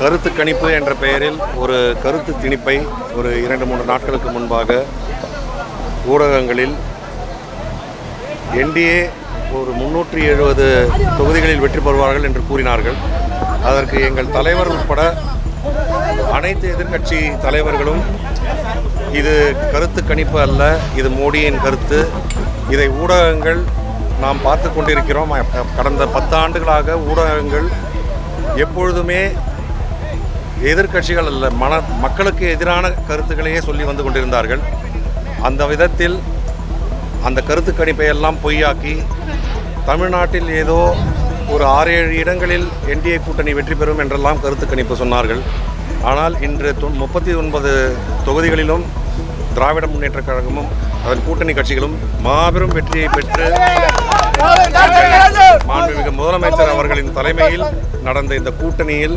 கருத்து கணிப்பு என்ற பெயரில் ஒரு கருத்து திணிப்பை ஒரு இரண்டு மூன்று நாட்களுக்கு முன்பாக ஊடகங்களில் என்டிஏ ஒரு முன்னூற்றி எழுபது தொகுதிகளில் வெற்றி பெறுவார்கள் என்று கூறினார்கள். அதற்கு எங்கள் தலைவர் உட்பட அனைத்து எதிர்க்கட்சி தலைவர்களும் இது கருத்து கணிப்பு அல்ல இது மோடியின் கருத்து. இதை ஊடகங்கள் நாம் பார்த்து கொண்டிருக்கிறோம். கடந்த பத்து ஆண்டுகளாக ஊடகங்கள் எப்பொழுதுமே எதிர்க்கட்சிகள் அல்ல மன மக்களுக்கு எதிரான கருத்துக்களையே சொல்லி வந்து கொண்டிருந்தார்கள். அந்த விதத்தில் அந்த கருத்து கணிப்பை எல்லாம் பொய்யாக்கி தமிழ்நாட்டில் ஏதோ ஒரு ஆறு ஏழு இடங்களில் என்டிஏ கூட்டணி வெற்றி பெறும் என்றெல்லாம் கருத்து கணிப்பு சொன்னார்கள். ஆனால் இன்று தொ முப்பத்தி ஒன்பது தொகுதிகளிலும் திராவிட முன்னேற்றக் கழகமும் அதன் கூட்டணி கட்சிகளும் மாபெரும் வெற்றியை பெற்று மாண்புமிகு முதலமைச்சர் அவர்களின் தலைமையில் நடந்த இந்த கூட்டணியில்